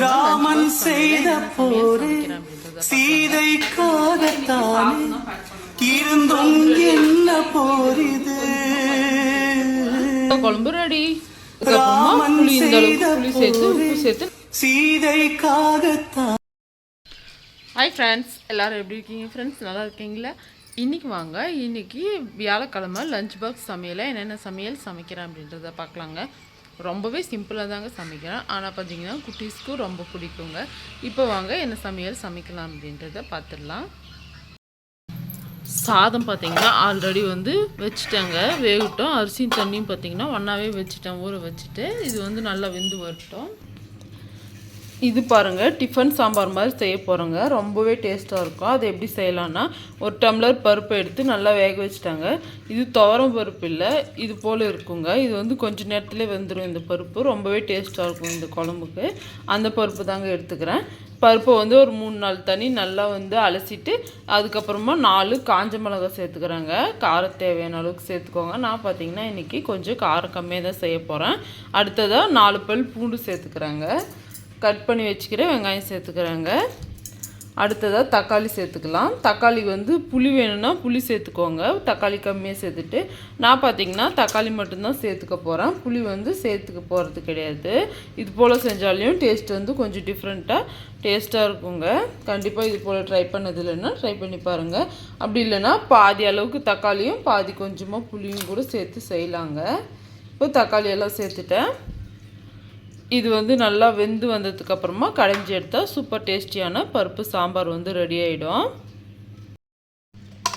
ராமன் செய்த போரே அப்படின்றத சீதைக்காகத்தானே இருந்தும் என்ன போரிது. குழம்பு ரெடி ராமன் செய்த சேர்த்து சேர்த்து. சீதைக்காகத்தான். ஹாய் ஃப்ரெண்ட்ஸ் எல்லாரும் எப்படி இருக்கீங்க? ஃப்ரெண்ட்ஸ் நல்லா இருக்கீங்களா? இன்னைக்கு வாங்க இன்னைக்கு வியாழக்கிழமை லஞ்ச் பாக்ஸ் சமையலை என்னென்ன சமையல் சமைக்கிறேன் அப்படின்றத பார்க்கலாங்க. ரொம்பவே சிம்பிளாக தாங்க சமைக்கிறேன் ஆனால் பார்த்தீங்கன்னா குட்டீஸ்க்கும் ரொம்ப பிடிக்குங்க. இப்போ வாங்க என்ன சமையல் சமைக்கலாம் அப்படின்றத பார்த்துடலாம் சாதம் பார்த்தீங்கன்னா ஆல்ரெடி வந்து வச்சுட்டேங்க. வேகட்டும். அரிசியும் தண்ணியும் பார்த்தீங்கன்னா ஒன்றாவே வச்சுட்டேன். ஊற வச்சுட்டு இது வந்து நல்லா வெந்து வரட்டும். இது பாருங்கள் டிஃபன் சாம்பார் மாதிரி செய்ய போகிறோங்க ரொம்பவே டேஸ்ட்டாக இருக்கும். அது எப்படி செய்யலான்னா ஒரு டம்ளர் பருப்பு எடுத்து நல்லா வேக வச்சுட்டாங்க. இது துவரம் பருப்பு இல்லை இது போல் இருக்குங்க. இது வந்து கொஞ்சம் நேரத்தில் வெந்துடும் இந்த பருப்பு. ரொம்பவே டேஸ்ட்டாக இருக்கும் இந்த குழம்புக்கு. அந்த பருப்பு தாங்க எடுத்துக்கிறேன். பருப்பை வந்து ஒரு மூணு நாள் தண்ணி நல்லா வந்து அலசிட்டு அதுக்கப்புறமா நாலு காஞ்ச மிளகாய் சேர்த்துக்கிறாங்க. காரம் தேவையான அளவுக்கு சேர்த்துக்கோங்க. நான் பார்த்தீங்கன்னா இன்றைக்கி கொஞ்சம் காரம் கம்மியாக தான் செய்ய போகிறேன் அடுத்ததாக நாலு பல் பூண்டு சேர்த்துக்கிறாங்க. கட் பண்ணி வச்சுக்கிற வெங்காயம் சேர்த்துக்கிறேங்க. அடுத்ததாக தக்காளி சேர்த்துக்கலாம். தக்காளி வந்து புளி வேணும்னா புளி சேர்த்துக்கோங்க. தக்காளி கம்மியாக சேர்த்துட்டு நான் பார்த்தீங்கன்னா தக்காளி மட்டும்தான் சேர்த்துக்க போகிறேன் புளி வந்து சேர்த்துக்க போகிறது கிடையாது. இது போல் செஞ்சாலையும் டேஸ்ட் வந்து கொஞ்சம் டிஃப்ரெண்ட்டாக டேஸ்ட்டாக இருக்குங்க. கண்டிப்பாக இது போல் ட்ரை பண்ணது இல்லைன்னா ட்ரை பண்ணி பாருங்கள் அப்படி இல்லைன்னா பாதி அளவுக்கு தக்காளியும் பாதி கொஞ்சமாக புளியும் கூட சேர்த்து செய்யலாங்க. இப்போ தக்காளி எல்லாம் சேர்த்துட்டேன். இது வந்து நல்லா வெந்து வந்ததுக்கு அப்புறமா கடைஞ்சி எடுத்தால் சூப்பர் டேஸ்டியான பருப்பு சாம்பார் வந்து ரெடி ஆகிடும்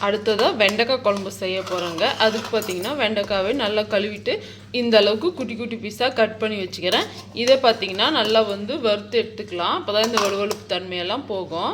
அடுத்ததாக வெண்டைக்காய் குழம்பு செய்ய போகிறோங்க அதுக்கு பார்த்தீங்கன்னா வெண்டைக்காவை நல்லா கழுவிட்டு இந்த அளவுக்கு குட்டி குட்டி பீஸாக கட் பண்ணி வச்சுக்கிறேன். இதை பார்த்தீங்கன்னா நல்லா வந்து வறுத்து எடுத்துக்கலாம். அப்போ தான் இந்த வலுவழுப்பு தன்மையெல்லாம் போகும்.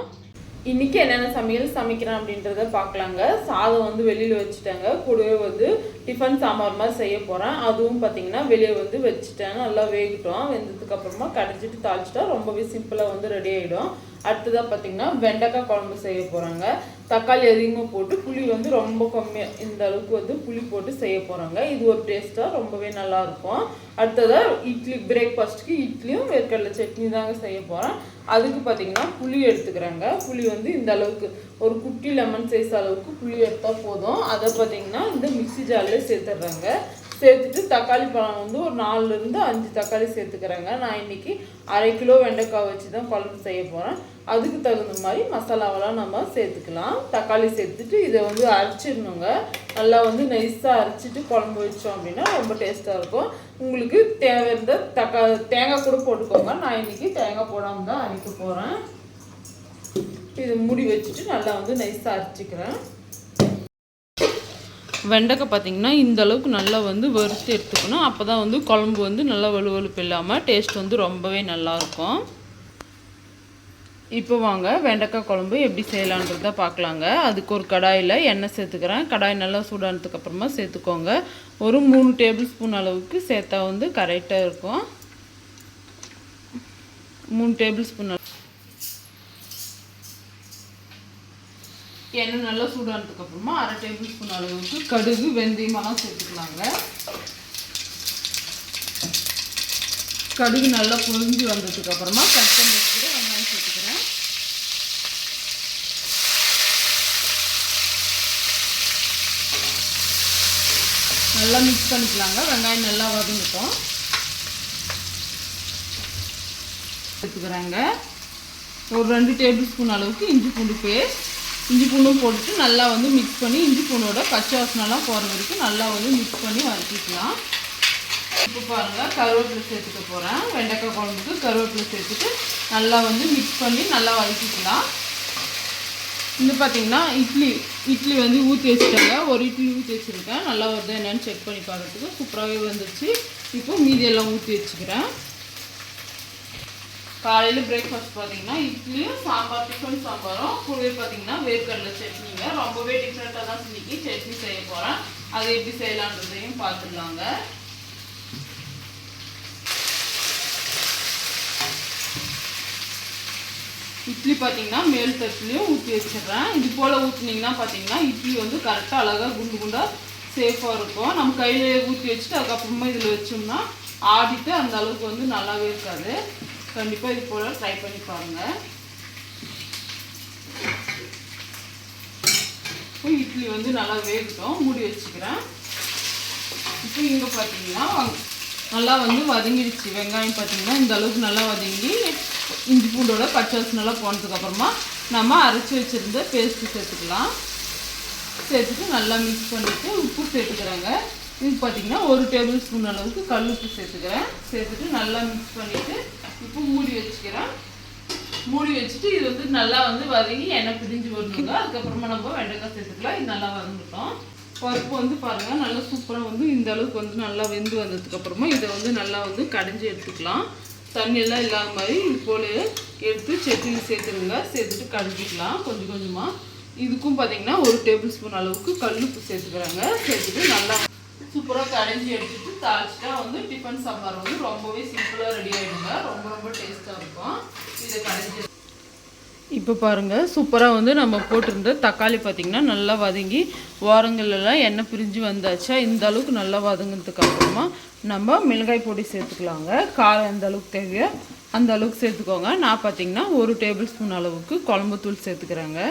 இன்றைக்கி என்னென்ன சமையல் சமைக்கிறேன் அப்படின்றத பார்க்கலாங்க. சாதம் வந்து வெளியில் வச்சுட்டாங்க. கூடவே வந்து டிஃபன் சாம்பார் மாதிரி செய்ய போகிறேன் அதுவும் பார்த்தீங்கன்னா வெளியே வந்து வச்சுட்டேன். நல்லா வேகட்டும். வெந்ததுக்கு அப்புறமா கடைஞ்சிட்டு தாளிச்சிட்டா ரொம்பவே சிம்பிளாக வந்து ரெடி ஆகிடும் அடுத்ததாக பார்த்தீங்கன்னா வெண்டைக்காய் குழம்பு செய்ய போகிறாங்க தக்காளி அதிகமாக போட்டு புளி வந்து ரொம்ப கம்மியாக இந்த அளவுக்கு வந்து புளி போட்டு செய்ய போகிறாங்க இது ஒரு டேஸ்ட்டாக ரொம்பவே நல்லாயிருக்கும் அடுத்ததாக இட்லி பிரேக்ஃபாஸ்ட்டுக்கு இட்லியும் வேர்க்கடலை சட்னி தாங்க செய்ய போகிறேன் அதுக்கு பார்த்தீங்கன்னா புளி எடுத்துக்கிறாங்க. புளி வந்து இந்த அளவுக்கு ஒரு குட்டி லெமன் சைஸ் அளவுக்கு புளி எடுத்தால் போதும். அதை பார்த்தீங்கன்னா இந்த மிக்ஸி ஜாரில் சேர்த்துட்றாங்க சேர்த்துட்டு தக்காளி பழம் வந்து ஒரு நாலுலேருந்து அஞ்சு தக்காளி சேர்த்துக்கிறேங்க. நான் இன்னைக்கு அரை கிலோ வெண்டைக்காய் வச்சு தான் குழம்பு செய்ய போகிறேன் அதுக்கு தகுந்த மாதிரி மசாலாவெல்லாம் நம்ம சேர்த்துக்கலாம். தக்காளி சேர்த்துட்டு இதை வந்து அரைச்சிடணுங்க. நல்லா வந்து நைஸாக அரைச்சிட்டு குழம்பு வச்சோம் அப்படின்னா ரொம்ப டேஸ்ட்டாக இருக்கும். உங்களுக்கு தேவை இருந்த தக்கா தேங்காய் கூட போட்டுக்கோங்க. நான் இன்னைக்கு தேங்காய் போடாமல் தான் அரைக்க போகிறேன் இது மூடி வச்சுட்டு நல்லா வந்து நைஸாக அரைச்சிக்கிறேன். வெண்டைக்காய் பார்த்தீங்கன்னா இந்த அளவுக்கு நல்லா வந்து வறுத்து எடுத்துக்கணும். அப்போ தான் வந்து குழம்பு வந்து நல்லா வலுவலுப்பு இல்லாமல் டேஸ்ட் வந்து ரொம்பவே நல்லாயிருக்கும் இப்போ வாங்க வெண்டைக்காய் குழம்பு எப்படி செய்யலான்றத பார்க்கலாங்க. அதுக்கு ஒரு கடாயில் எண்ணெய் சேர்த்துக்கிறேன். கடாய் நல்லா சூடானதுக்கு அப்புறமா சேர்த்துக்கோங்க. ஒரு மூணு டேபிள் ஸ்பூன் அளவுக்கு சேர்த்தா வந்து கரெக்டாக இருக்கும். மூணு டேபிள் ஸ்பூன் எண்ணெய் நல்லா சூடானதுக்கு அப்புறமா அரை டேபிள் ஸ்பூன் அளவுக்கு கடுகு வெந்தயமெல்லாம் சேர்த்துக்கலாங்க. கடுகு நல்லா புரிஞ்சு வந்ததுக்கு அப்புறமா கட் பண்ணி வச்சுக்கிற வெங்காயம் சேர்த்துக்கிறேன். நல்லா மிக்ஸ் பண்ணிக்கலாங்க. வெங்காயம் நல்லா வதங்கிட்டோம். எடுத்துக்கிறாங்க ஒரு ரெண்டு டேபிள் ஸ்பூன் அளவுக்கு இஞ்சி பூண்டு பேஸ்ட் இஞ்சி பூண்டும் போட்டுட்டு நல்லா வந்து மிக்ஸ் பண்ணி இஞ்சி பூண்டோட பச்சை வாசனெல்லாம் போகிற வரைக்கும் நல்லா வந்து மிக்ஸ் பண்ணி வதக்கிக்கலாம். இப்போ பாருங்கள் கருவேப்பிலை சேர்த்துக்க போகிறேன் வெண்டைக்காய் குழம்புக்கு கருவேப்பிலை சேர்த்துட்டு நல்லா வந்து மிக்ஸ் பண்ணி நல்லா வதக்கிக்கலாம். இது பார்த்தீங்கன்னா இட்லி இட்லி வந்து ஊற்றி வச்சுட்டாங்க. ஒரு இட்லி ஊற்றி வச்சுருக்கேன். நல்லா வருது என்னென்னு செக் பண்ணி பார்க்குறதுக்கு சூப்பராகவே வந்துருச்சு. இப்போ மீதியெல்லாம் ஊற்றி வச்சுக்கிறேன். காலையில் பிரேக்ஃபாஸ்ட் பார்த்தீங்கன்னா இட்லியும் சாம்பார் டிஃபன் சாம்பாரும் கூடவே பார்த்தீங்கன்னா வேர்க்கடலை சட்னிங்க. ரொம்பவே டிஃப்ரெண்ட்டாக தான் இன்னைக்கு சட்னி செய்ய போகிறேன் அதை எப்படி செய்யலான்றதையும் பார்த்துடலாங்க இட்லி பார்த்தீங்கன்னா மேல் தட்டுலையும் ஊற்றி வச்சிடுறேன். இது போல் ஊற்றினீங்கன்னா பார்த்தீங்கன்னா இட்லி வந்து கரெக்டாக அழகாக குண்டு குண்டாக சேஃபாக இருக்கும். நம்ம கையில் ஊற்றி வச்சுட்டு அதுக்கப்புறமா இதில் வச்சோம்னா ஆடிட்டு அந்த அளவுக்கு வந்து நல்லாவே இருக்காது. கண்டிப்பாக இது போல் ட்ரை பண்ணி பாருங்கள் இப்போ இட்லி வந்து நல்லா வேகட்டும் மூடி வச்சுக்கிறேன். இப்போ இங்கே பார்த்தீங்கன்னா நல்லா வந்து வதங்கிடுச்சு. வெங்காயம் பார்த்தீங்கன்னா இந்த அளவுக்கு நல்லா வதங்கி இஞ்சி பூண்டோட பச்சை நல்லா போனதுக்கப்புறமா நம்ம அரைச்சி வச்சுருந்த பேஸ்ட்டு சேர்த்துக்கலாம். சேர்த்துட்டு நல்லா மிக்ஸ் பண்ணிவிட்டு உப்பு சேர்த்துக்கிறாங்க. இது பார்த்தீங்கன்னா ஒரு டேபிள் ஸ்பூன் அளவுக்கு கல் உப்பு சேர்த்துக்கிறேன். சேர்த்துட்டு நல்லா மிக்ஸ் பண்ணிவிட்டு இப்போ மூடி வச்சுக்கிறேன். மூடி வச்சுட்டு இது வந்து நல்லா வந்து வதங்கி எண்ணெய் பிரிஞ்சு வரணுங்க. அதுக்கப்புறமா நம்ம வெண்டைக்காய் சேர்த்துக்கலாம். இது நல்லா வதங்கட்டும். பருப்பு வந்து பாருங்க நல்லா சூப்பராக வந்து இந்த அளவுக்கு வந்து நல்லா வெந்து வந்ததுக்கப்புறமா இதை வந்து நல்லா வந்து கடைஞ்சி எடுத்துக்கலாம். தண்ணியெல்லாம் இல்லாத மாதிரி இது போல எடுத்து சட்னியில் சேர்த்துருங்க. சேர்த்துட்டு கடைஞ்சிக்கலாம் கொஞ்சம் கொஞ்சமாக இதுக்கும் பார்த்தீங்கன்னா ஒரு டேபிள் ஸ்பூன் அளவுக்கு கல்லுப்பு சேர்த்துக்கிறாங்க. சேர்த்துட்டு நல்லா சூப்பராக கடைஞ்சி எடுத்துட்டு தாளிச்சிட்டா வந்து டிஃபன் சாம்பார் வந்து ரொம்பவே சிம்பிளாக ரெடி ஆகிடுங்க ரொம்ப ரொம்ப டேஸ்ட்டாக இருக்கும். இதை கடைஞ்சி இப்போ பாருங்கள் சூப்பராக வந்து நம்ம போட்டிருந்த தக்காளி பார்த்திங்கன்னா நல்லா வதங்கி ஓரங்கள்லாம் எண்ணெய் பிரிஞ்சு வந்தாச்சா. இந்த அளவுக்கு நல்லா வதங்கினதுக்கு அப்புறமா நம்ம மிளகாய் பொடி சேர்த்துக்கலாங்க. காரம் எந்த அளவுக்கு தேவையோ அந்த அளவுக்கு சேர்த்துக்கோங்க. நான் பார்த்திங்கன்னா ஒரு டேபிள் ஸ்பூன் அளவுக்கு குழம்புத்தூள் சேர்த்துக்கிறேங்க.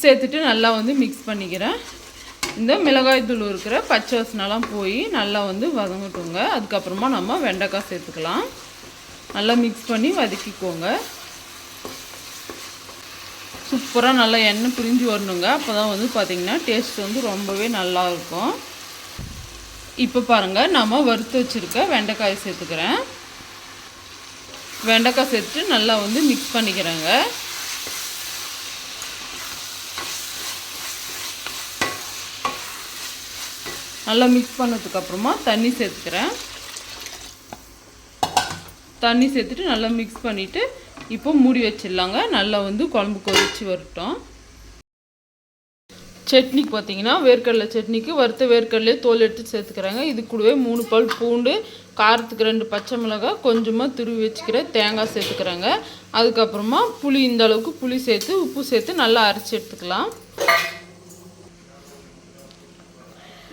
சேர்த்துட்டு நல்லா வந்து மிக்ஸ் பண்ணிக்கிறேன். இந்த மிளகாய் தூள் இருக்கிற பச்சை வசனெல்லாம் போய் நல்லா வந்து வதங்கட்டுங்க. அதுக்கப்புறமா நம்ம வெண்டைக்காய் சேர்த்துக்கலாம். நல்லா மிக்ஸ் பண்ணி வதக்கிக்கோங்க. சூப்பராக நல்லா எண்ணெய் பிரிஞ்சு வரணுங்க. அப்போ தான் வந்து பார்த்திங்கன்னா டேஸ்ட் வந்து ரொம்பவே நல்லா இருக்கும். இப்போ பாருங்கள் நம்ம வறுத்து வச்சுருக்க வெண்டைக்காய் சேர்த்துக்கிறேன். வெண்டைக்காய் சேர்த்துட்டு நல்லா வந்து மிக்ஸ் பண்ணிக்கிறேங்க. நல்லா மிக்ஸ் பண்ணதுக்கப்புறமா தண்ணி சேர்த்துக்கிறேன். தண்ணி சேர்த்துட்டு நல்லா மிக்ஸ் பண்ணிவிட்டு இப்போ மூடி வச்சிடலாங்க. நல்லா வந்து குழம்பு கொதிச்சு வரட்டும். சட்னிக்கு பார்த்தீங்கன்னா வேர்க்கடலை சட்னிக்கு வறுத்த வேர்க்கடலையே தோல் எடுத்து சேர்த்துக்கிறாங்க. இது கூடவே மூணு பால் பூண்டு காரத்துக்கு ரெண்டு பச்சை மிளகாய் கொஞ்சமாக துருவி வச்சுக்கிற தேங்காய் சேர்த்துக்கிறாங்க. அதுக்கப்புறமா புளி இந்த அளவுக்கு புளி சேர்த்து உப்பு சேர்த்து நல்லா அரைச்சி எடுத்துக்கலாம்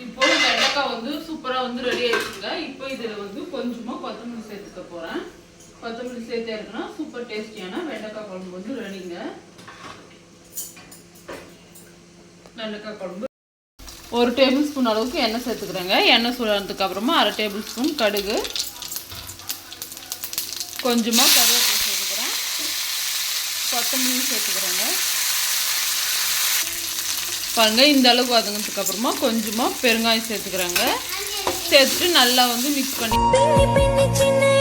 இப்போ வெண்டைக்காய் வந்து சூப்பராக வந்து ரெடி ஆயிடுச்சுங்க இப்போ இதில் வந்து கொஞ்சமாக கொத்தமல்லி சேர்த்துக்க போகிறேன் கொத்தமல்லி சேர்த்து இருக்குன்னா சூப்பர் டேஸ்டியான வெண்டைக்காய் குழம்பு வந்து ரெடிங்க வெண்டைக்காய் குழம்பு. ஒரு டேபிள் ஸ்பூன் அளவுக்கு எண்ணெய் சேர்த்துக்கிறேங்க. எண்ணெய் சுடுறதுக்கு அப்புறமா அரை டேபிள் ஸ்பூன் கடுகு. கொஞ்சமாக கருவேப்பிலை சேர்த்துக்கிறேன். கொத்தமல்லி சேர்த்துக்கிறேங்க. பாருங்கள் இந்த அளவுக்கு வதங்கினதுக்கு அப்புறமா கொஞ்சமாக பெருங்காயம் சேர்த்துக்கிறாங்க. சேர்த்து நல்லா வந்து மிக்ஸ் பண்ணி